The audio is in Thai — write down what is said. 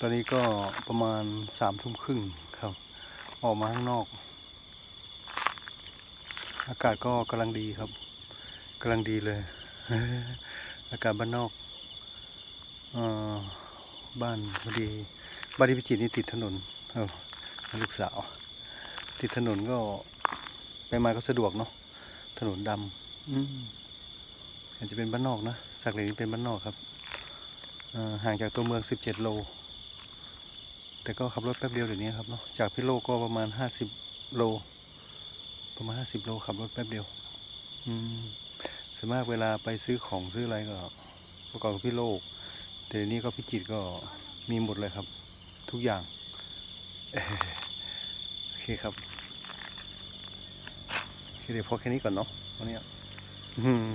ตอนนี้ก็ประมาณสามทุ่มครึ่งครับ ออกมาข้างนอก อากาศก็กำลังดีครับกำลังดีเลย อากาศบ้านนอกออบ้านพอดีบ้านที่พิจิตรนี่ติดถนนเออลูกสาว ติดถนนก็ไปมาก็สะดวกเนาะถนนดำอืมอาจจะเป็นบ้านนอกนะสักเหลยนี่เป็นบ้านนอกครับห่างจากตัวเมือง 17 โล แต่ก็ขับรถแป๊บเดียวเดี๋ยวนี้ครับเนาะจากพิโลกก็ประมาณ50โล ประมาณ50โลขับรถแป๊บเดียว อืมส่วนมากเวลาไปซื้อของซื้ออะไรก็ประกอบกับพิโลกแต่เดี๋ยวนี้ก็พิจิตรก็มีหมดเลยครับ ทุกอย่างโอเคครับโอเคเดี๋ยวพอแค่นี้ก่อนเนาะวันนี้อืม